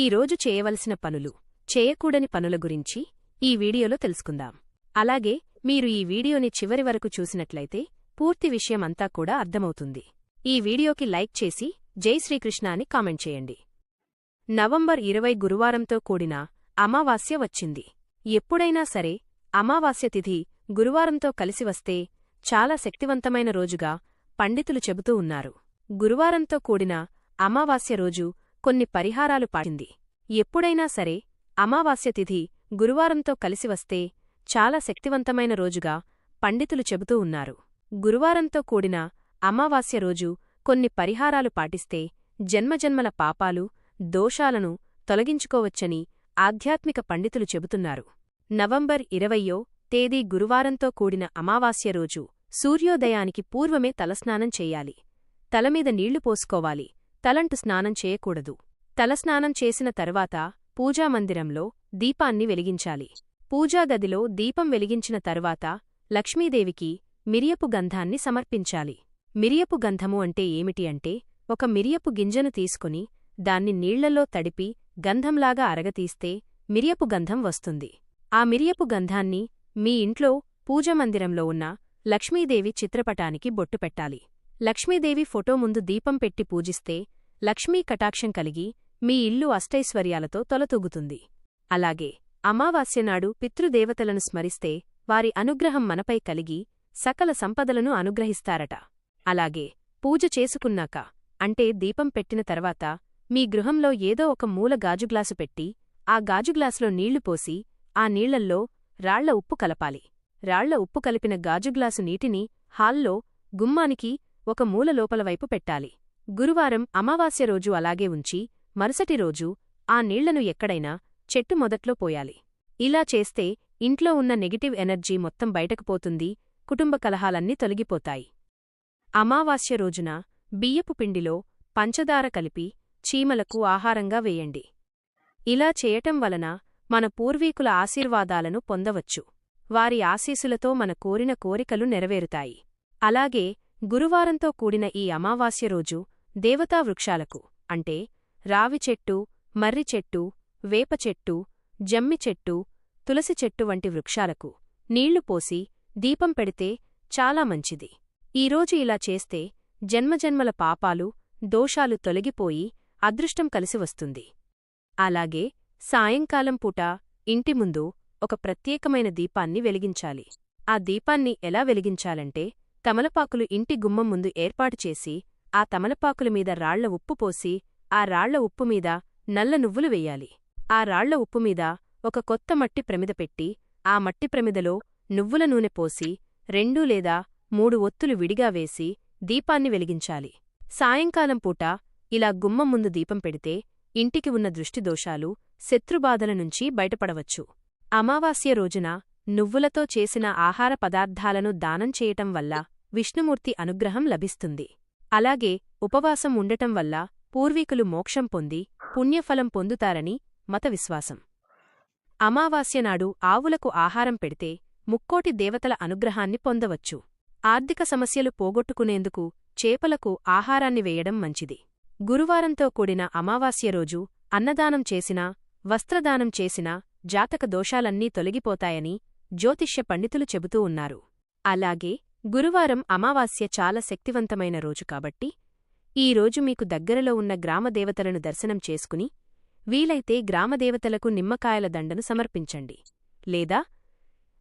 ఈ రోజు చేయవలసిన పనులు చేయకూడని పనుల గురించి ఈ వీడియోలో తెలుసుకుందాం. అలాగే మీరు ఈ వీడియోని చివరి వరకు చూసినట్లయితే పూర్తి విషయం అంతా కూడా అర్థమవుతుంది. ఈ వీడియోకి లైక్ చేసి జై శ్రీకృష్ణ అని కామెంట్ చేయండి. నవంబర్ ఇరవై గురువారంతో కూడిన అమావాస్య వచ్చింది. ఎప్పుడైనా సరే అమావాస్య తిథి గురువారంతో కలిసి వస్తే చాలా శక్తివంతమైన రోజుగా పండితులు చెబుతూ ఉన్నారు. గురువారంతో కూడిన అమావాస్య రోజు కొన్ని పరిహారాలు పాడింది ఎప్పుడైనా సరే అమావాస్య తిథి గురువారంతో కలిసి వస్తే చాలా శక్తివంతమైన రోజుగా పండితులు చెబుతూ ఉన్నారు. గురువారంతో కూడిన అమావాస్య రోజు కొన్ని పరిహారాలు పాటిస్తే జన్మజన్మల పాపాలు దోషాలను తొలగించుకోవచ్చని ఆధ్యాత్మిక పండితులు చెబుతున్నారు. నవంబర్ ఇరవయ్యో తేదీ గురువారంతో కూడిన అమావాస్య రోజు సూర్యోదయానికి పూర్వమే తలస్నానం చెయ్యాలి తలమీద నీళ్ళు పోసుకోవాలి. తలంటు స్నానం చేయకూడదు. తలస్నానం చేసిన తర్వాత పూజామందిరంలో దీపాన్ని వెలిగించాలి. పూజాగదిలో దీపం వెలిగించిన తర్వాత లక్ష్మీదేవికి మిరియపు గంధాన్ని సమర్పించాలి. మిరియపు గంధము అంటే ఏమిటి అంటే ఒక మిరియపు గింజను తీసుకుని దాన్ని నీళ్ళలో తడిపి గంధంలాగా అరగతీస్తే మిరియపు గంధం వస్తుంది. ఆ మిరియపు గంధాన్ని మీ ఇంట్లో పూజమందిరంలో ఉన్న లక్ష్మీదేవి చిత్రపటానికి బొట్టు పెట్టాలి. లక్ష్మీదేవి ఫోటో ముందు దీపం పెట్టి పూజిస్తే లక్ష్మీ కటాక్షం కలిగి మీ ఇల్లు అష్టైశ్వర్యాలతో తొలతూగుతుంది. అలాగే అమావాస్యనాడు పితృదేవతలను స్మరిస్తే వారి అనుగ్రహం మనపై కలిగి సకల సంపదలను అనుగ్రహిస్తారట. అలాగే పూజ చేసుకున్నాక అంటే దీపం పెట్టిన తర్వాత మీ గృహంలో ఏదో ఒక మూల గాజుగ్లాసు పెట్టి ఆ గాజుగ్లాసులో నీళ్ళు పోసి ఆ నీళ్ళల్లో రాళ్ళ ఉప్పు కలపాలి. రాళ్ళ ఉప్పు కలిపిన గాజుగ్లాసు నీటిని హాల్లో గుమ్మానికి ఒక మూల లోపల వైపు పెట్టాలి. గురువారం అమావాస్య రోజు అలాగే ఉంచి మరుసటి రోజు ఆ నీళ్ళను ఎక్కడైనా చెట్టు మొదట్లో పోయాలి. ఇలా చేస్తే ఇంట్లో ఉన్న నెగిటివ్ ఎనర్జీ మొత్తం బయటకు పోతుంది కుటుంబ కలహాలన్నీ తొలగిపోతాయి. అమావాస్య రోజున బియ్యపు పిండిలో పంచదార కలిపి చీమలకు ఆహారంగా వేయండి. ఇలా చేయటం వలన మన పూర్వీకుల ఆశీర్వాదాలను పొందవచ్చు. వారి ఆశీసులతో మన కోరిన కోరికలు నెరవేరుతాయి. అలాగే గురువారంతో కూడిన ఈ అమావాస్య రోజు దేవతా వృక్షాలకు అంటే రావి చెట్టు మర్రి చెట్టు వేప చెట్టు జమ్మి చెట్టు తులసి చెట్టు వంటి వృక్షాలకు నీళ్ళు పోసి దీపం పెడితే చాలా మంచిది. ఈరోజు ఇలా చేస్తే జన్మజన్మల పాపాలు దోషాలు తొలగిపోయి అదృష్టం కలిసి వస్తుంది. అలాగే సాయంకాలం పూట ఇంటి ముందు ఒక ప్రత్యేకమైన దీపాన్ని వెలిగించాలి. ఆ దీపాన్ని ఎలా వెలిగించాలంటే తమలపాకులు ఇంటి గుమ్మం ముందు ఏర్పాటు చేసి ఆ తమలపాకుల మీద రాళ్ళ ఉప్పు పోసి ఆ రాళ్ళ ఉప్పు మీద నల్ల నువ్వులు వెయ్యాలి ఆ రాళ్ళ ఉప్పు మీద ఒక కొత్త మట్టి ప్రమిద పెట్టి ఆ మట్టి ప్రమిదలో నువ్వుల నూనె పోసి రెండు లేదా మూడు ఒత్తులు విడిగా వేసి దీపాన్ని వెలిగించాలి. సాయంకాలం పూట ఇలా గుమ్మం ముందు దీపం పెడితే ఇంటికి ఉన్న దృష్టిదోషాలు శత్రుబాధల నుంచి బయటపడవచ్చు. అమావాస్య రోజున నువ్వులతో చేసిన ఆహార పదార్థాలను దానం చేయటం వల్ల విష్ణుమూర్తి అనుగ్రహం లభిస్తుంది. అలాగే ఉపవాసం ఉండటం వల్ల పూర్వీకులు మోక్షం పొంది పుణ్యఫలం పొందుతారని మత విశ్వాసం అమావాస్యనాడు ఆవులకు ఆహారం పెడితే ముక్కోటి దేవతల అనుగ్రహాన్ని పొందవచ్చు. ఆర్థిక సమస్యలు పోగొట్టుకునేందుకు చేపలకు ఆహారాన్ని వేయడం మంచిది. గురువారంతో కూడిన అమావాస్య రోజు అన్నదానం చేసినా వస్త్రదానం చేసినా జాతక దోషాలన్నీ తొలగిపోతాయని జ్యోతిష్య పండితులు చెబుతూ ఉన్నారు. అలాగే గురువారం అమావాస్య చాలా శక్తివంతమైన రోజు కాబట్టి ఈ రోజు మీకు దగ్గరలో ఉన్న గ్రామదేవతలను దర్శనం చేసుకుని వీలైతే గ్రామదేవతలకు నిమ్మకాయల దండను సమర్పించండి. లేదా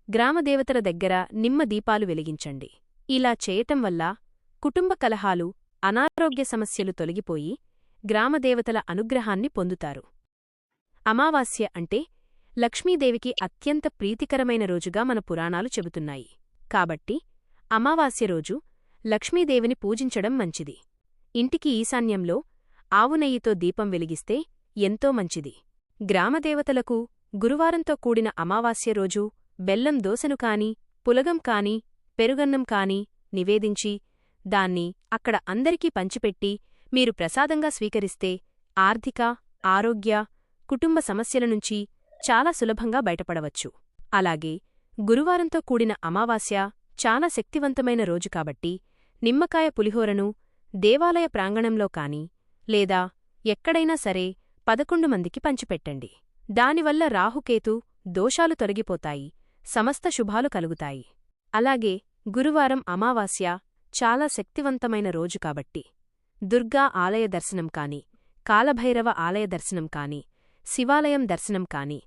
గ్రామదేవతల దగ్గర నిమ్మ దీపాలు వెలిగించండి. ఇలా చేయటం వల్ల కుటుంబ కలహాలు అనారోగ్య సమస్యలు తొలగిపోయి గ్రామదేవతల అనుగ్రహాన్ని పొందుతారు. అమావాస్య అంటే లక్ష్మీదేవికి అత్యంత ప్రీతికరమైన రోజుగా మన పురాణాలు చెబుతున్నాయి. కాబట్టి అమావాస్య రోజు లక్ష్మీదేవిని పూజించడం మంచిది. ఇంటికి ఈశాన్యంలో ఆవునెయ్యితో దీపం వెలిగిస్తే ఎంతో మంచిది. గ్రామదేవతలకు గురువారంతో కూడిన అమావాస్య రోజు బెల్లం దోసను కాని పులగం కాని పెరుగన్నం కాని నివేదించి దాన్ని అక్కడ అందరికీ పంచిపెట్టి మీరు ప్రసాదంగా స్వీకరిస్తే ఆర్థిక ఆరోగ్య కుటుంబ సమస్యల నుంచి చాలా సులభంగా బయటపడవచ్చు. అలాగే గురువారంతో కూడిన అమావాస్య చాలా శక్తివంతమైన రోజు కాబట్టి నిమ్మకాయ పులిహోరను దేవాలయ ప్రాంగణంలో కాని లేదా ఎక్కడైనా సరే పదకొండు మందికి పంచిపెట్టండి. దానివల్ల రాహుకేతు దోషాలు తొలగిపోతాయి సమస్త శుభాలు కలుగుతాయి. అలాగే గురువారం అమావాస్య చాలా శక్తివంతమైన రోజు కాబట్టి దుర్గా ఆలయ దర్శనం కాని కాలభైరవ ఆలయ దర్శనం కాని శివాలయం దర్శనం కాని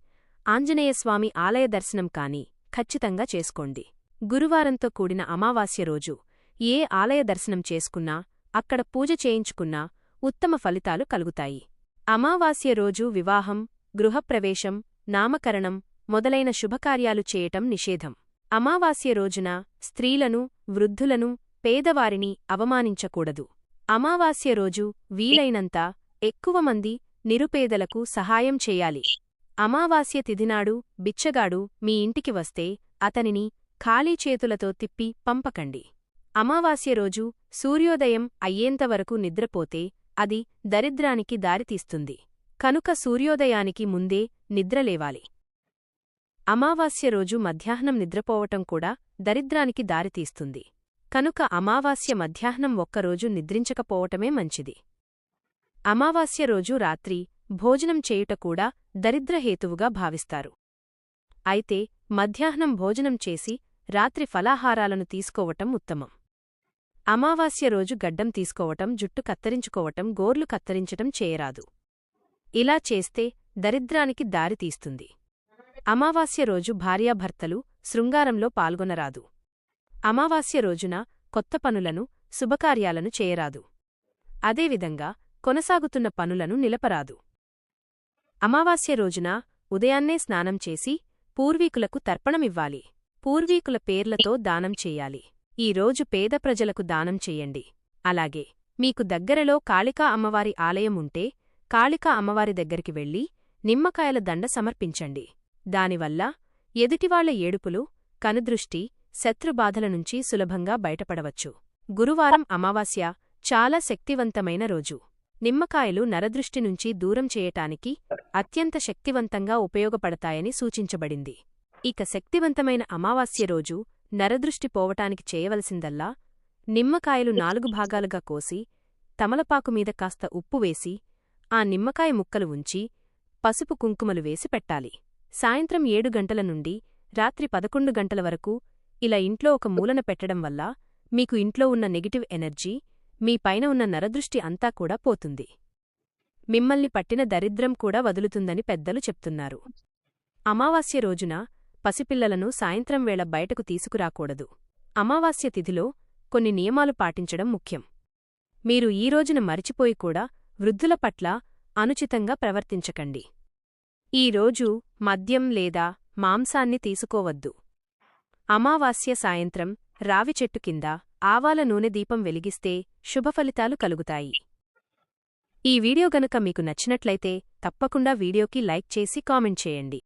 ఆంజనేయస్వామి ఆలయ దర్శనం కాని ఖచ్చితంగా చేసుకోండి. గురువారంతో కూడిన అమావాస్య రోజు. ఏ ఆలయ దర్శనం చేసుకున్నా అక్కడ పూజ చేయించుకున్నా ఉత్తమ ఫలితాలు కలుగుతాయి. అమావాస్య రోజు వివాహం గృహప్రవేశం నామకరణం మొదలైన శుభకార్యాలు చేయటం నిషేధం. అమావాస్య రోజున స్త్రీలను వృద్ధులను పేదవారిని అవమానించకూడదు. అమావాస్య రోజు వీలైనంత ఎక్కువ మంది నిరుపేదలకు సహాయం చేయాలి. అమావాస్య తిథినాడు బిచ్చగాడు మీ ఇంటికి వస్తే అతనిని ఖాళీ చేతులతో తిప్పి పంపకండి. అమావాస్య రోజు సూర్యోదయం అయ్యేంతవరకు నిద్రపోతే అది దరిద్రానికి దారితీస్తుంది. కనుక సూర్యోదయానికి ముందే నిద్రలేవాలి. అమావాస్య రోజు మధ్యాహ్నం నిద్రపోవటం కూడా దరిద్రానికి దారితీస్తుంది. కనుక అమావాస్య మధ్యాహ్నం ఒక్కరోజు నిద్రించకపోవటమే మంచిది. అమావాస్య రోజు రాత్రి భోజనం చేయుట కూడా దరిద్రహేతువుగా భావిస్తారు. అయితే మధ్యాహ్నం భోజనం చేసి రాత్రి ఫలాహారాలను తీసుకోవటం ఉత్తమం. అమావాస్య రోజు గడ్డం తీసుకోవటం జుట్టు కత్తిరించుకోవటం గోర్లు కత్తిరించటం చేయరాదు. ఇలా చేస్తే దరిద్రానికి దారితీస్తుంది అమావాస్య రోజు భార్యాభర్తలు శృంగారంలో పాల్గొనరాదు. అమావాస్య రోజున కొత్త పనులను శుభకార్యాలను చేయరాదు. అదేవిధంగా కొనసాగుతున్న పనులను నిలపరాదు. అమావాస్య రోజున ఉదయాన్నే స్నానం చేసి పూర్వీకులకు తర్పణమివ్వాలి. పూర్వీకుల పేర్లతో దానం చెయ్యాలి ఈ రోజు పేద ప్రజలకు దానం చెయ్యండి అలాగే మీకు దగ్గరలో కాళికా అమ్మవారి ఆలయం ఉంటే కాళికా అమ్మవారి దగ్గరికి వెళ్ళి నిమ్మకాయల దండ సమర్పించండి. దానివల్ల ఎదుటివాళ్ళ ఏడుపులు కనుదృష్టి శత్రుబాధల నుంచి సులభంగా బయటపడవచ్చు. గురువారం అమావాస్య చాలా శక్తివంతమైన రోజు. నిమ్మకాయలు నరదృష్టి నుంచి దూరం చేయటానికి అత్యంత శక్తివంతంగా ఉపయోగపడతాయని సూచించబడింది. ఇక శక్తివంతమైన అమావాస్య రోజు నరదృష్టి పోవటానికి చేయవలసిందల్లా నిమ్మకాయలు నాలుగు భాగాలుగా కోసి తమలపాకు మీద కాస్త ఉప్పు వేసి ఆ నిమ్మకాయ ముక్కలు ఉంచి పసుపు కుంకుమలు వేసి పెట్టాలి. సాయంత్రం ఏడు గంటల నుండి రాత్రి పదకొండు గంటల వరకు ఇలా ఇంట్లో ఒక మూలన పెట్టడం వల్ల మీకు ఇంట్లో ఉన్న నెగిటివ్ ఎనర్జీ మీ పైన ఉన్న నరదృష్టి అంతా కూడా పోతుంది. మిమ్మల్ని పట్టిన దరిద్రం కూడా వదులుతుందని పెద్దలు చెప్తున్నారు. అమావాస్య రోజున పసిపిల్లలను సాయంత్రం వేళ బయటకు తీసుకురాకూడదు. అమావాస్య తిథిలో కొన్ని నియమాలు పాటించడం ముఖ్యం. మీరు ఈ రోజున మరిచిపోయి కూడా వృద్ధుల పట్ల అనుచితంగా ప్రవర్తించకండి. ఈ రోజు మద్యం లేదా మాంసాన్ని తీసుకోవద్దు. అమావాస్య సాయంత్రం రావి చెట్టు కింద ఆవాల నూనె దీపం వెలిగిస్తే శుభఫలితాలు కలుగుతాయి. ఈ వీడియో గనుక మీకు నచ్చినట్లయితే తప్పకుండా వీడియోకి లైక్ చేసి కామెంట్ చేయండి.